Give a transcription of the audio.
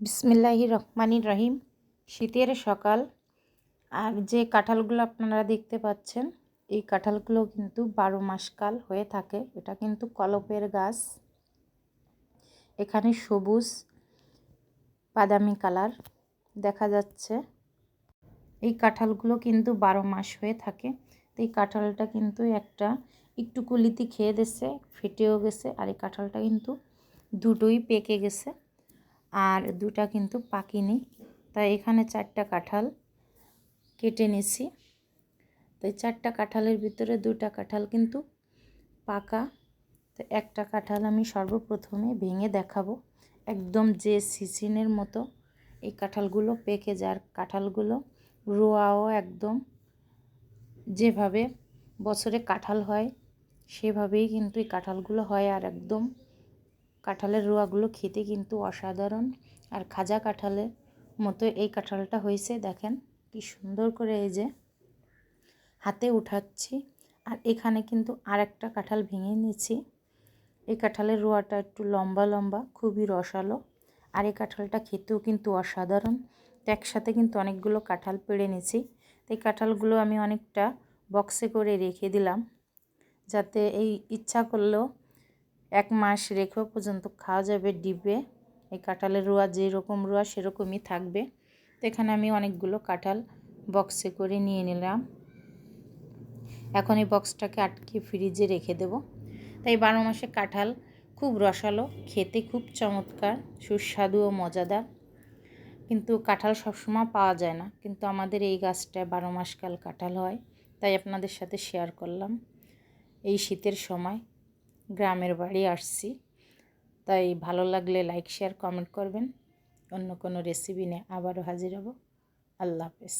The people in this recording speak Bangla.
বিসমিল্লাহি রহমানির রহিম। শীতের সকাল। আর যে কাঁঠালগুলো আপনারা দেখতে পাচ্ছেন, এই কাঁঠালগুলো কিন্তু বারো মাসকাল হয়ে থাকে। এটা কিন্তু কলপের গাছ। এখানে সবুজ, বাদামি কালার দেখা যাচ্ছে। এই কাঁঠালগুলো কিন্তু বারো মাস হয়ে থাকে। তো এই কাঁঠালটা কিন্তু একটা একটু কুলিতি খেয়ে দিচ্ছে ফেটেও গেছে। আর এই কাঁঠালটা কিন্তু দুটোই পেকে গেছে। আর দুটা কিন্তু পাকিনি। তাই এখানে চারটা কাঁঠাল কেটে নিছি। তাই চারটা কাঁঠালের ভিতরে দুটা কাঁঠাল কিন্তু পাকা। তো একটা কাঁঠাল আমি সর্বপ্রথমে ভেঙে দেখাবো। একদম যে সিসিনের মতো এই কাঁঠালগুলো পেকে যার কাঁঠালগুলো রোয়াও একদম যেভাবে বছরে কাঁঠাল হয়, সেভাবেই কিন্তু এই কাঁঠালগুলো হয় আর একদম কাঁঠালের রোয়াগুলো খেতে কিন্তু অসাধারণ। আর খাজা কাঁঠালের মতো এই কাঁঠালটা হয়েছে, দেখেন কি সুন্দর করে এই যে হাতে উঠাচ্ছি। আর এখানে কিন্তু আর একটা কাঁঠাল ভেঙে নিয়েছি। এই কাঁঠালের রোয়াটা একটু লম্বা লম্বা, খুবই রসালো। আর এই কাঁঠালটা খেতেও কিন্তু অসাধারণ। একসাথে কিন্তু অনেকগুলো কাঁঠাল পেড়ে নিয়েছি। তো এই কাঁঠালগুলো আমি অনেকটা বক্সে করে রেখে দিলাম। যাতে এই ইচ্ছা করলেও এক মাস রেখেও পর্যন্ত খাওয়া যাবে ডিবে এই কাঁঠালের রোয়া, যেরকম রোয়া, সেরকমই থাকবে। তো এখানে আমি অনেকগুলো কাঁঠাল বক্সে করে নিয়ে নিলাম। এখন এই বক্সটাকে আটকে ফ্রিজে রেখে দেব। তাই বারো মাসে কাঁঠাল খুব রসালো, খেতে খুব চমৎকার, সুস্বাদু ও মজাদার। কিন্তু কাঁঠাল সবসময় পাওয়া যায় না। কিন্তু আমাদের এই গাছটায় বারো মাসকাল কাঁঠাল হয়। তাই আপনাদের সাথে শেয়ার করলাম। এই শীতের সময় গ্রামের বাড়ি আসছি। তাই ভালো লাগলে লাইক শেয়ার কমেন্ট করবেন। অন্য কোনো রেসিপি নিয়ে আবারও হাজির হব। আল্লাহ হাফেজ।